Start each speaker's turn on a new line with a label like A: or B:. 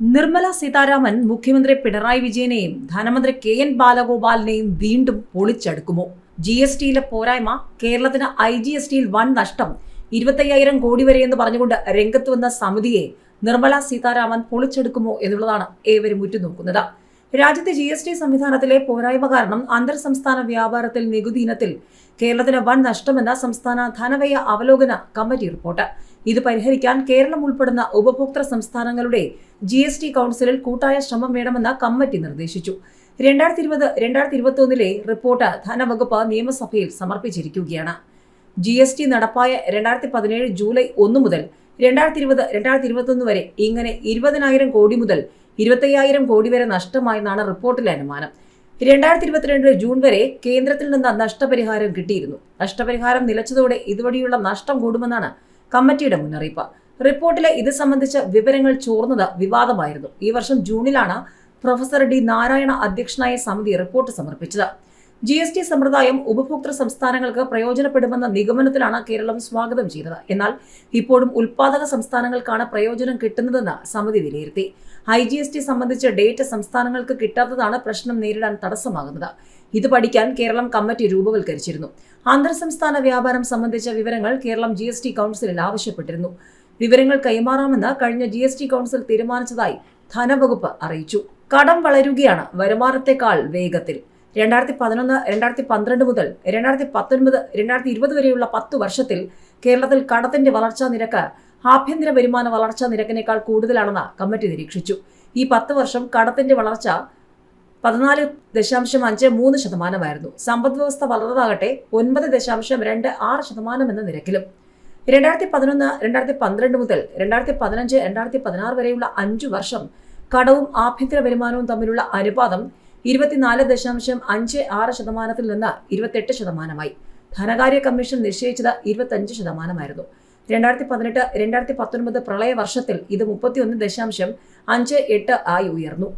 A: നിർമ്മല സീതാരാമൻ മുഖ്യമന്ത്രി പിണറായി വിജയനെയും ധനമന്ത്രി K N ബാലഗോപാലിനെയും വീണ്ടും പൊളിച്ചെടുക്കുമോ? ജി എസ് ടിയിലെ പോരായ്മ കേരളത്തിന് ഐ ജി എസ് ടിയിൽ വൻ നഷ്ടം. ഇരുപത്തയ്യായിരം കോടി വരെ എന്ന് പറഞ്ഞുകൊണ്ട് രംഗത്ത് വന്ന സമിതിയെ നിർമ്മല സീതാരാമൻ പൊളിച്ചെടുക്കുമോ എന്നുള്ളതാണ് ഏവരും ഉറ്റുനോക്കുന്നത്. രാജ്യത്തെ ജി എസ് ടി സംവിധാനത്തിലെ പോരായ്മ കാരണം അന്തർ സംസ്ഥാന വ്യാപാരത്തിൽ നികുതി ഇനത്തിൽ കേരളത്തിന് വൻ നഷ്ടമെന്ന സംസ്ഥാന ധനവ്യയ അവലോകന കമ്മിറ്റി റിപ്പോർട്ട്. ഇത് പരിഹരിക്കാൻ കേരളം ഉൾപ്പെടുന്ന ഉപഭോക്തൃ സംസ്ഥാനങ്ങളുടെ ജി എസ് ടി കൗൺസിലിൽ കൂട്ടായ ശ്രമം വേണമെന്ന് കമ്മിറ്റി നിർദ്ദേശിച്ചു. രണ്ടായിരത്തി ഇരുപത് രണ്ടായിരത്തി ഇരുപത്തി ഒന്നിലെ റിപ്പോർട്ട് ധനവകുപ്പ് നിയമസഭയിൽ സമർപ്പിച്ചിരിക്കുകയാണ്. ജി എസ് ടി നടപ്പായ രണ്ടായിരത്തി പതിനേഴ് ജൂലൈ ഒന്ന് മുതൽ രണ്ടായിരത്തി ഇരുപത് രണ്ടായിരത്തി ഇരുപത്തൊന്ന് വരെ ഇങ്ങനെ ഇരുപതിനായിരം കോടി മുതൽ ഇരുപത്തയ്യായിരം കോടി വരെ നഷ്ടമായെന്നാണ് റിപ്പോർട്ടിലെ അനുമാനം. രണ്ടായിരത്തി ഇരുപത്തിരണ്ട് ജൂൺ വരെ കേന്ദ്രത്തിൽ നിന്ന് നഷ്ടപരിഹാരം കിട്ടിയിരുന്നു. നഷ്ടപരിഹാരം നിലച്ചതോടെ ഇതുവഴിയുള്ള നഷ്ടം കൂടുമെന്നാണ് കമ്മിറ്റിയുടെ മുന്നറിയിപ്പ്. റിപ്പോർട്ടിലെ ഇത് സംബന്ധിച്ച വിവരങ്ങൾ ചോർന്നത് വിവാദമായിരുന്നു. ഈ വർഷം ജൂണിലാണ് പ്രൊഫസർ ഡി നാരായണ അധ്യക്ഷനായ സമിതി റിപ്പോർട്ട് സമർപ്പിച്ചത്. ജി എസ് ടി സമ്പ്രദായം ഉപഭോക്തൃ സംസ്ഥാനങ്ങൾക്ക് പ്രയോജനപ്പെടുമെന്ന നിഗമനത്തിലാണ് കേരളം സ്വാഗതം ചെയ്തത്. എന്നാൽ ഇപ്പോഴും ഉൽപാദക സംസ്ഥാനങ്ങൾക്കാണ് പ്രയോജനം കിട്ടുന്നതെന്ന് സമിതി വിലയിരുത്തി. ഐ ജി എസ് ടി സംബന്ധിച്ച ഡേറ്റ സംസ്ഥാനങ്ങൾക്ക് കിട്ടാത്തതാണ് പ്രശ്നം നേരിടാൻ തടസ്സമാകുന്നത്. ഇത് പഠിക്കാൻ കേരളം കമ്മിറ്റി രൂപവൽക്കരിച്ചിരുന്നു. അന്തർ സംസ്ഥാന വ്യാപാരം സംബന്ധിച്ച വിവരങ്ങൾ കേരളം ജി എസ് ടി കൗൺസിലിൽ ആവശ്യപ്പെട്ടിരുന്നു. വിവരങ്ങൾ കൈമാറാമെന്ന് കഴിഞ്ഞ ജി എസ് ടി കൗൺസിൽ തീരുമാനിച്ചതായി ധനവകുപ്പ് അറിയിച്ചു. കടം വളരുകയാണ് വരുമാനത്തെക്കാൾ വേഗത്തിൽ. രണ്ടായിരത്തി പതിനൊന്ന് രണ്ടായിരത്തി പന്ത്രണ്ട് മുതൽ രണ്ടായിരത്തി പത്തൊൻപത് രണ്ടായിരത്തി ഇരുപത് വരെയുള്ള പത്ത് വർഷത്തിൽ കേരളത്തിൽ കടത്തിന്റെ വളർച്ചാ നിരക്ക് ആഭ്യന്തര വരുമാന വളർച്ചാ നിരക്കിനേക്കാൾ കൂടുതലാണെന്ന് കമ്മിറ്റി നിരീക്ഷിച്ചു. ഈ പത്ത് വർഷം കടത്തിന്റെ വളർച്ച പതിനാല് ദശാംശം അഞ്ച് മൂന്ന് ശതമാനമായിരുന്നു. സമ്പദ് വ്യവസ്ഥ വളർന്നതാകട്ടെ ഒൻപത് ദശാംശം രണ്ട് ആറ് ശതമാനം എന്ന നിരക്കിലും. രണ്ടായിരത്തി പതിനൊന്ന് രണ്ടായിരത്തി പന്ത്രണ്ട് മുതൽ രണ്ടായിരത്തി പതിനഞ്ച് രണ്ടായിരത്തി പതിനാറ് വരെയുള്ള അഞ്ചു വർഷം കടവും ആഭ്യന്തര വരുമാനവും തമ്മിലുള്ള അനുപാതം ഇരുപത്തിനാല് ദശാംശം അഞ്ച് ആറ് ശതമാനത്തിൽ നിന്ന് ഇരുപത്തെട്ട് ശതമാനമായി. ധനകാര്യ കമ്മീഷൻ നിശ്ചയിച്ചത് ഇരുപത്തഞ്ച് ശതമാനമായിരുന്നു. രണ്ടായിരത്തി പതിനെട്ട് രണ്ടായിരത്തി പത്തൊൻപത് പ്രളയ വർഷത്തിൽ ഇത് മുപ്പത്തിയൊന്ന് ദശാംശം അഞ്ച് എട്ട് ആയി ഉയർന്നു.